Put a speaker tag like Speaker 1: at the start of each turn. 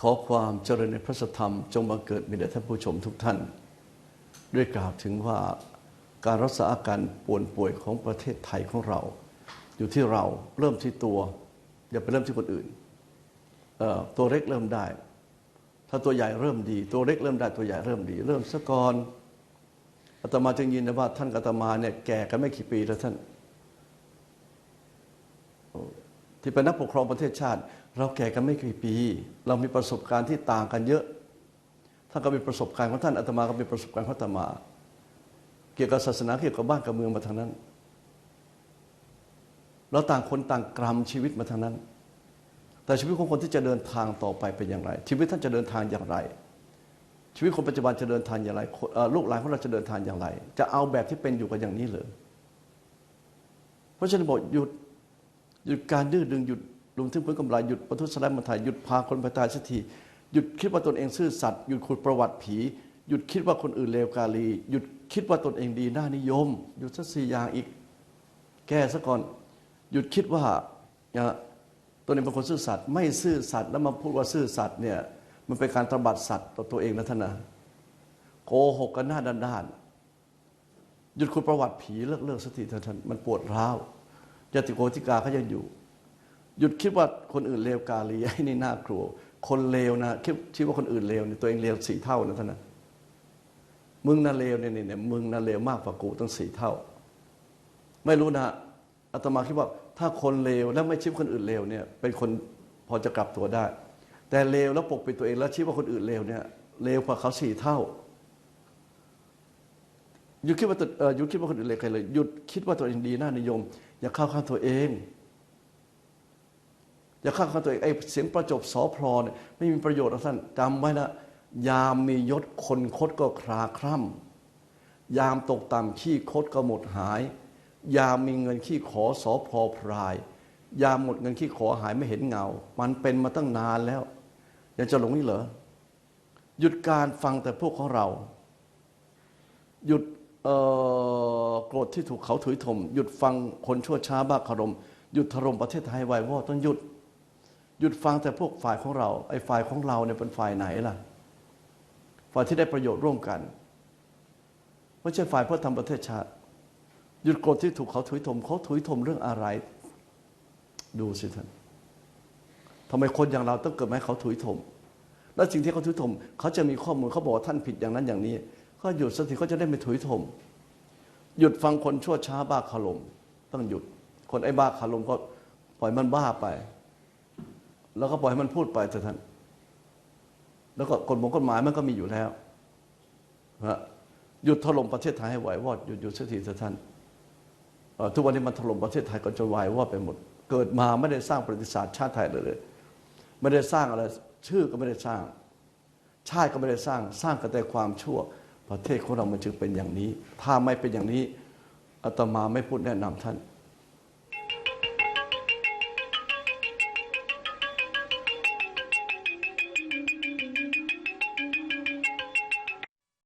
Speaker 1: ขอความเจริญในพระสธรรม จงบังเกิดมีแด่ท่านผู้ชมทุกท่าน ด้วยกล่าวถึงว่าการรักษาอาการป่วนป่วยของประเทศไทยของเรา อยู่ที่เราเริ่มที่ตัว อย่าไปเริ่มที่คนอื่น ตัวเล็กเริ่มได้ ถ้าตัวใหญ่เริ่มดี ตัวเล็กเริ่มได้ตัวใหญ่เริ่มดี เริ่มสะก่อนอาตมาจึงยินนะว่าท่านอาตมาเนี่ยแก่กันไม่กี่ปีแล้วท่าน ที่เป็นนักปกครองประเทศชาติ เราแก่กันไม่กี่ปี เรามีประสบการณ์ที่ต่างกันเยอะท่านก็มีประสบการณ์ของท่านอาตมาก็มีประสบการณ์ของอาตมา เกี่ยวกับศาสนาเกี่ยวกับบ้านกับเมืองมาทางนั้น เราต่างคนต่างกรำชีวิตมาทางนั้น แต่ชีวิตของคนที่จะเดินทางต่อไปเป็นอย่างไร ชีวิตท่านจะเดินทางอย่างไร ชีวิตคนปัจจุบันจะเดินทางอย่างไรลูกหลานของเราจะเดินทางอย่างไร จะเอาแบบที่เป็นอยู่กันอย่างนี้เลยเพราะฉะนั้นบอกหยุด หยุดการดื้อดึงหยุดลงทึงพื้นกำไรหยุดประทุษร้ายมันไทยหยุดพาคนไปตายสักทีหยุดคิดว่าตนเองซื่อสัตย์หยุดขุดประวัติผี หยุดคิดว่าคนอื่นเลวกาลี หยุดคิดว่าตนเองดีน่านิยม หยุดสักสี่อย่างอีก แก้ซะก่อน หยุดคิดว่าอะตนเองเป็นคนซื่อสัตย์ไม่ซื่อสัตย์แล้วมาพูดว่าซื่อสัตย์เนี่ยมันเป็นการตบัดสัตย์ต่อตัวเองนะท่านนะโกหกกันหน้าด้านๆหยุดขุดประวัติผีเลิกเลิกสักทีเถอะท่านมันปวดร้าว ยติโกติกาเขายังอยู่ หยุดคิดว่าคนอื่นเลวกาลีไอ้นี่น่ากลัว คนเลวนะคิดคิดว่าคนอื่นเลวเนี่ยตัวเองเลวสี่เท่านะท่านนะมึงน่ะเลวเนี่ยเนี่ยมึงน่ะเลวมากกว่ากูตั้งสี่เท่า ไม่รู้นะอาตมาคิดว่าถ้าคนเลวแล้วไม่ชิดคนอื่นเลวเนี่ย เป็นคนพอจะกลับตัวได้ แต่เลวแล้วปกปิดตัวเองแล้วชี้ว่าคนอื่นเลวเนี่ยเลวกว่าเขาสี่เท่าหยุดคิดว่าตัวเออหยุดคิดว่าคนอื่นเลวใครเลยหยุดคิดว่าตัวเองดีน่านิยม อย่าเข้าข้างตัวเอง อย่าเข้าข้างตัวเองไอ้เสียงประจบสอพลอเนี่ยไม่มีประโยชน์หรอกท่านจำไว้นะยามมียศคนคดก็คลาคร่ำยามตกต่ำขี้คดก็หมดหาย ยามมีเงินขี้ขอสอพอพราย ยามหมดเงินขี้ขอหายไม่เห็นเงา มันเป็นมาตั้งนานแล้วยังจะหลงนี่เหรอหยุดการฟังแต่พวกของเรา หยุดเอ่อ โกรธที่ถูกเขาถุยถม หยุดฟังคนชั่วช้าบ้าคารม หยุดถล่มประเทศไทยไวายวอดต้องหยุด หยุดฟังแต่พวกฝ่ายของเราไอ้ฝ่ายของเราเนี่ยเป็นฝ่ายไหนล่ะ ฝ่ายที่ได้ประโยชน์ร่วมกันไม่ใช่ฝ่ายเพื่อทำประเทศชาติ หยุดโกรธที่ถูกเขาถุยถม เขาถุยถมเรื่องอะไร ดูสิท่านทำไมคนอย่างเราต้องเกิดมาให้เขาถุยถม แล้วสิ่งที่เขาถุยถม เขาจะมีข้อมูลเขาบอกว่าท่านผิดอย่างนั้นอย่างนี้ ก็หยุดสักทีเขาจะได้ไม่ถุยถม หยุดฟังคนชั่วช้าบ้าคารมต้องหยุด คนไอ้บ้าคารมก็ปล่อยมันบ้าไป แล้วก็ปล่อยให้มันพูดไปเถอะท่านแล้วก็กฎหมายกฎหมายมันก็มีอยู่แล้วนะหยุดถล่มประเทศไทยให้ไหววอดหยุดหยุดเสักทีเถอะท่านทุกวันนี้มันถล่มประเทศไทยก็จนวายวอดไปหมด เกิดมาไม่ได้สร้างประวัติศาสตร์ชาติไทยเลยเลย ไม่ได้สร้างอะไรชื่อก็ไม่ได้สร้าง ชาติก็ไม่ได้สร้าง สร้างกันแต่ความชั่ว ประเทศของเรามันจึงเป็นอย่างนี้ ถ้าไม่เป็นอย่างนี้อาตมาไม่พูดแนะนำท่าน